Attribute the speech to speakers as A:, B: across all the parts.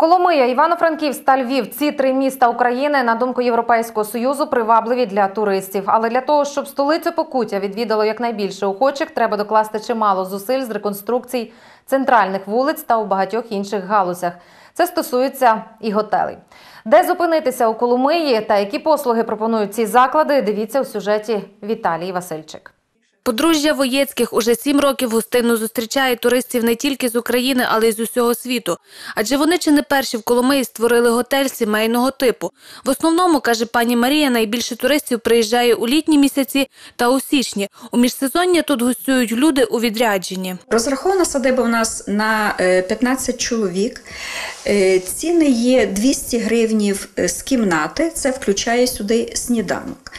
A: Коломия, Івано-Франківськ та Львів ці три міста України, на думку Європейського союзу, привабливі для туристів. Але для того, щоб столицю Покуття відвідало якнайбільше охочих, треба докласти чимало зусиль з реконструкцій центральних вулиць та у багатьох інших галузях. Це стосується і готелей. Де зупинитися у Коломиї та які послуги пропонують ці заклади, дивіться у сюжеті Віталії Васильчик.
B: Подружжя Воєцьких уже сім років гостинно зустрічає туристів не тільки з України, але й з усього світу. Адже вони чи не перші в Коломиї створили готель сімейного типу. В основному, каже пані Марія, найбільше туристів приїжджає у літні місяці та у січні. У міжсезоння тут гостюють люди у відрядженні.
C: Розрахована садиба у нас на е, 15 чоловік. Е, Ціни є 200 гривнів е, з кімнати, це включає сюди сніданок.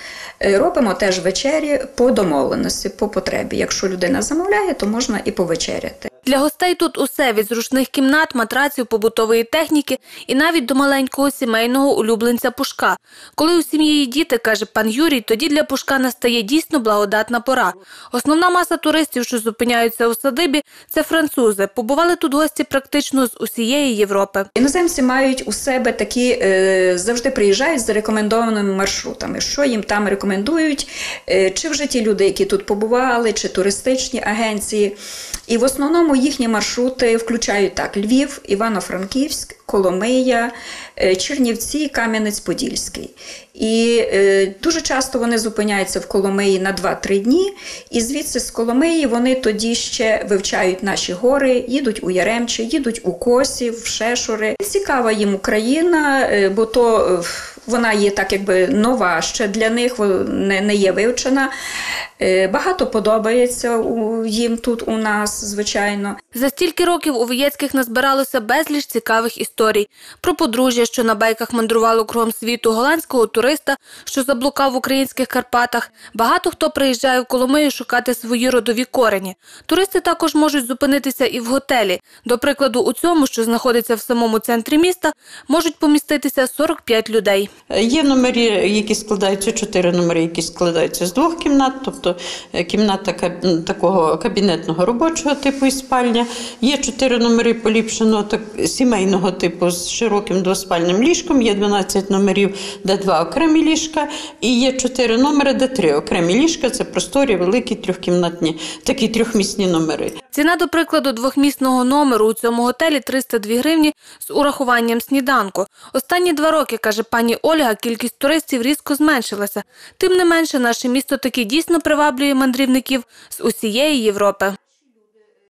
C: Е, Робимо теж вечері по домовленості, по потребі. Якщо людина замовляє, то можна і повечеряти.
B: Для гостей тут усе від зручних кімнат, матраців, побутової техніки і навіть до маленького сімейного улюбленця Пушка. Коли у сім'ї є діти, каже пан Юрій, тоді для Пушка настає дійсно благодатна пора. Основна маса туристів, що зупиняються у садибі, це французи. Побували тут гості практично з усієї Європи.
C: Іноземці мають у себе такі е, завжди приїжджають з рекомендованими маршрутами. Що їм там рекомендують? Е, Чи вже ті люди, які тут побували, чи туристичні агенції. І в основному їхні маршрути включають так: Львів, Івано-Франківськ, Коломия, е, Чернівці, Кам'янець-Подільський. І е, дуже часто вони зупиняються в Коломиї на 2-3 дні, і звідси з Коломиї вони тоді ще вивчають наші гори, їдуть у Яремче, їдуть у Косів, в Шешури. Цікава їм Україна, е, бо то е, вона є так, якби нова ще для них, не, не є вивчена. Е, Багато подобається їм тут у нас, звичайно.
B: За стільки років у Вієцьких назбиралося безліч цікавих історій. Про подружжя, що на байках мандрувало кругом світу, голландського туриста, що заблукав в українських Карпатах. Багато хто приїжджає в Коломию шукати свої родові корені. Туристи також можуть зупинитися і в готелі. До прикладу, у цьому, що знаходиться в самому центрі міста, можуть поміститися 45 людей.
D: Є номери, які складаються, чотири номери, які складаються з двох кімнат, тобто е, кімната такого кабінетного робочого типу і спальня. Є чотири номери поліпшеного так, сімейного типу з широким двоспальним ліжком, є 12 номерів, де два окремі ліжка, і є чотири номери, де три окремі ліжка. Це просторі, великі трьохкімнатні, такі трьохмісні номери.
B: Ціна, до прикладу, двохмісного номеру у цьому готелі 302 гривні з урахуванням сніданку. Останні два роки, каже пані Ольга, кількість туристів різко зменшилася. Тим не менше, наше місто таки дійсно приваблює мандрівників з усієї Європи.